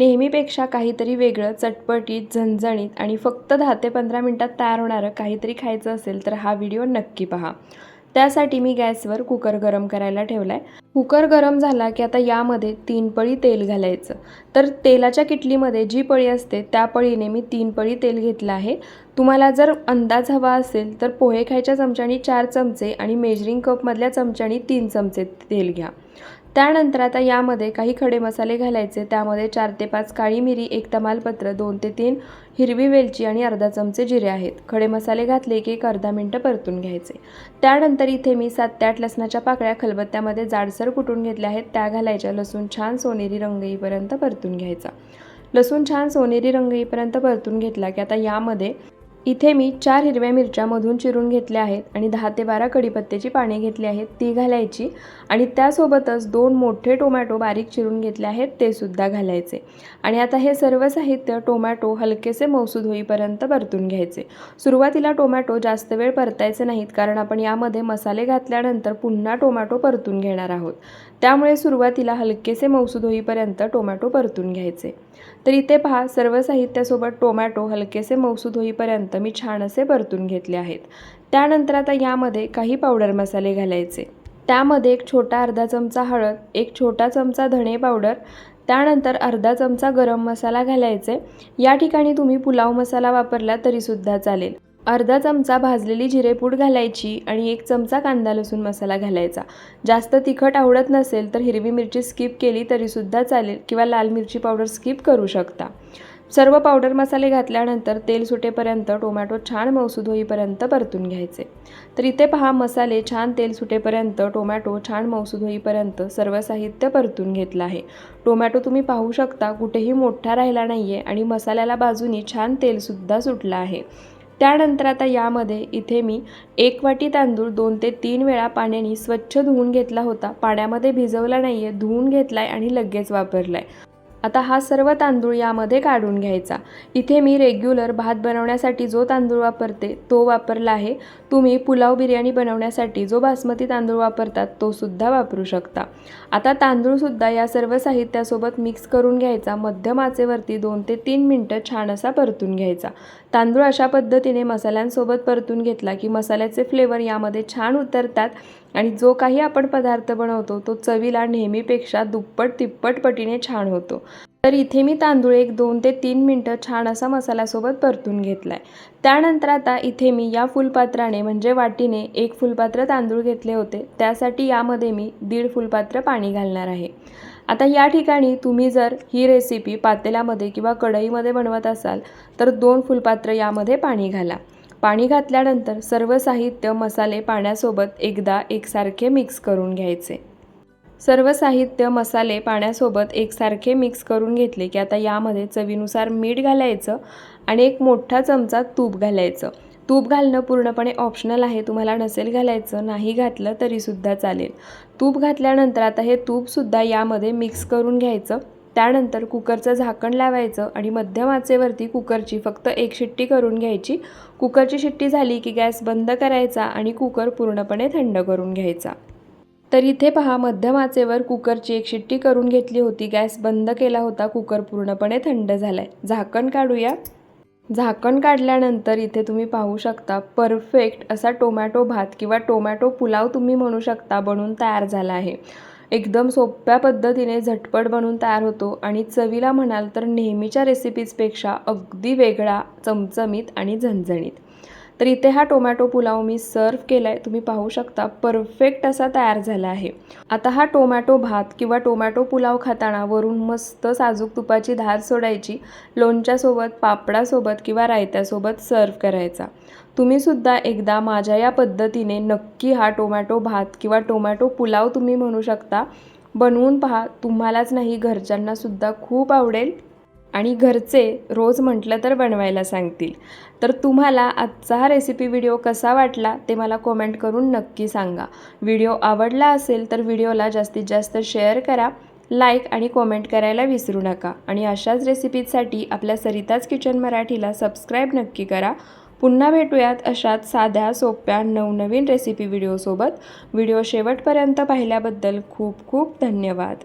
नेहमीपेक्षा काहीतरी वेगळं चटपटीत झणझणीत आणि फक्त दहा ते पंधरा मिनटात तयार होणारं काहीतरी खायचं असेल तर हा व्हिडिओ नक्की पहा. त्यासाठी मी गॅसवर कुकर गरम करायला ठेवला आहे कुकर गरम झाला की आता यामध्ये तीन पळी तेल घालायचं. तर तेलाच्या किटलीमध्ये जी पळी असते त्या पळीने मी तीन पळी तेल घेतलं आहे. तुम्हाला जर अंदाज हवा असेल तर पोहे खायच्या चमच्यानी चार चमचे आणि मेजरिंग कपमधल्या चमच्यानी तीन चमचे तेल घ्या. त्यानंतर आता यामध्ये काही खडे मसाले घालायचे. त्यामध्ये चार ते पाच काळी मिरी एक तमालपत्र दोन ते तीन हिरवी वेलची आणि अर्धा चमचे जिरे आहेत. खडे मसाले घातले की एक अर्धा मिनटं परतून घ्यायचे. त्यानंतर इथे मी सात ते आठ लसणाच्या पाकळ्या खलबत्त्यामध्ये जाडसर कुटून घेतल्या आहेत. त्या घालायच्या. लसूण छान सोनेरी रंग येईपर्यंत परतून घ्यायचा. लसूण छान सोनेरी रंग येईपर्यंत परतून घेतला की आता यामध्ये इथे मी चार हिरव्या मिरच्या मधून चिरून घेतल्या आहेत आणि दहा ते बारा कडीपत्त्याची पाने घेतली आहेत ती घालायची. आणि त्यासोबतच दोन मोठे टोमॅटो बारीक चिरून घेतले आहेत ते सुद्धा घालायचे. आणि आता हे सर्व साहित्य टोमॅटो हलकेसे मौसूद होईपर्यंत परतून घ्यायचे. सुरुवातीला टोमॅटो जास्त वेळ परतायचे नाहीत कारण आपण यामध्ये मसाले घातल्यानंतर पुन्हा टोमॅटो परतून घेणार आहोत. त्यामुळे सुरुवातीला हलकेसे मौसूद होईपर्यंत टोमॅटो परतून घ्यायचे. तर इथे पहा सर्व साहित्यासोबत टोमॅटो हलकेसे मौसूद होईपर्यंत मी छान असे परतून घेतले आहेत. त्यानंतर आता यामध्ये काही पावडर मसाले घालायचे. त्यामध्ये एक छोटा अर्धा चमचा हळद एक छोटा चमचा धणे पावडर त्यानंतर अर्धा चमचा गरम मसाला घालायचे. या ठिकाणी तुम्ही पुलाव मसाला वापरला तरीसुद्धा चालेल. अर्धा चमचा भाजलेली जिरेपूड घालायची आणि एक चमचा कांदा लसूण मसाला घालायचा. जास्त तिखट आवडत नसेल तर हिरवी मिरची स्किप केली तरीसुद्धा चालेल किंवा लाल मिरची पावडर स्किप करू शकता. सर्व पावडर मसाले घातल्यानंतर तेल सुटेपर्यंत टोमॅटो छान मौसूद होईपर्यंत परतून घ्यायचे. तर इथे पहा मसाले छान तेल सुटेपर्यंत टोमॅटो छान मौसूद होईपर्यंत सर्व साहित्य परतून घेतलं आहे. टोमॅटो तुम्ही पाहू शकता कुठेही मोठा राहिला नाही आहे आणि मसाल्याला बाजूनी छान तेलसुद्धा सुटलं आहे. त्यानंतर आता यामध्ये इथे मी एक वाटी तांदूळ दोन ते तीन वेळा पाण्याने स्वच्छ धुवून घेतला होता. पाण्यामध्ये भिजवला नाही आहे धुवून घेतला आहे आणि लगेच वापरला आहे आता हा सर्व तांदूळ यामध्ये काढून घ्यायचा. इथे मी रेग्युलर भात बनवण्यासाठी जो तांदूळ वापरते तो वापरला आहे. तुम्ही पुलाव बिर्याणी बनवण्यासाठी जो बासमती तांदूळ वापरतात तो सुद्धा वापरू शकता. आता तांदूळसुद्धा या सर्व साहित्यासोबत मिक्स करून घ्यायचा. मध्यम आचेवरती दोन ते तीन मिनटं छान असा परतून घ्यायचा. तांदूळ अशा पद्धतीने मसाल्यांसोबत परतून घेतला की मसाल्याचे फ्लेवर यामध्ये छान उतरतात आणि जो काही आपण पदार्थ बनवतो तो चवीला नेहमीपेक्षा दुप्पट तिप्पट पटीने छान होतो. तर इथे मी तांदूळ एक दोन ते तीन मिनटं छान असा मसाल्यासोबत परतून घेतला आहे त्यानंतर आता इथे मी या फुलपात्राने म्हणजे वाटीने एक फुलपात्र तांदूळ घेतले होते. त्यासाठी यामध्ये मी दीड फुलपात्र पाणी घालणार आहे. आता या ठिकाणी तुम्ही जर ही रेसिपी पातेल्यामध्ये किंवा कढईमध्ये बनवत असाल तर दोन फुलपात्र यामध्ये पाणी घाला. पाणी घातल्यानंतर सर्व साहित्य मसाले पाण्यासोबत एकदा एकसारखे मिक्स करून घ्यायचे. सर्व साहित्य मसाले पाण्यासोबत एकसारखे मिक्स करून घेतले की आता यामध्ये चवीनुसार मीठ घालायचं आणि एक मोठा चमचा तूप घालायचं. तूप घालणं पूर्णपणे ऑप्शनल आहे तुम्हाला नसेल घालायचं नाही घातलं तरीसुद्धा चालेल. तूप घातल्यानंतर आता हे तूपसुद्धा यामध्ये मिक्स करून घ्यायचं. त्यानंतर कुकरचं झाकण लावायचं आणि मध्यम आचेवरती कुकरची फक्त एक शिट्टी करून घ्यायची. कुकरची शिट्टी झाली की गॅस बंद करायचा आणि कुकर पूर्णपणे थंड करून घ्यायचा. तर इथे पहा मध्यम आचेवर कुकरची एक शिट्टी करून घेतली होती. गॅस बंद केला होता. कुकर पूर्णपणे थंड झाला आहे झाकण काढूया. झाकण काढल्यानंतर इथे तुम्ही पाहू शकता परफेक्ट असा टोमॅटो भात किंवा टोमॅटो पुलाव तुम्ही म्हणू शकता बनून तयार झाला आहे. एकदम सोप्या पद्धतीने झटपट बनून तयार होतो आणि चवीला म्हणाल तर नेहमीच्या रेसिपीजपेक्षा अगदी वेगळा चमचमीत आणि झणझणीत. तर इथे हा टोमॅटो पुलाव मी सर्व केला आहे तुम्ही पाहू शकता परफेक्ट असा तयार झाला आहे. आता हा टोमॅटो भात किंवा टोमॅटो पुलाव खाताना वरून मस्त साजूक तुपाची धार सोडायची लोणच्यासोबत पापडासोबत किंवा रायत्यासोबत सर्व करायचा. तुम्हीसुद्धा एकदा माझ्या या पद्धतीने नक्की हा टोमॅटो भात किंवा टोमॅटो पुलाव तुम्ही म्हणू शकता. बनवून पहा तुम्हालाच नाही घरच्यांनासुद्धा खूप आवडेल. आणि घरचे रोज म्हटलं तर बनवायला सांगतील. तर तुम्हाला आजचा हा रेसिपी व्हिडिओ कसा वाटला ते मला कॉमेंट करून नक्की सांगा. व्हिडिओ आवडला असेल तर व्हिडिओला जास्तीत जास्त शेअर करा लाईक आणि कॉमेंट करायला विसरू नका. आणि अशाच रेसिपीजसाठी आपल्या सरिताज किचन मराठीला सबस्क्राईब नक्की करा. पुन्हा भेटूयात अशाच साध्या सोप्या नवनवीन रेसिपी व्हिडिओसोबत व्हिडिओ शेवटपर्यंत पाहिल्याबद्दल खूप खूप धन्यवाद.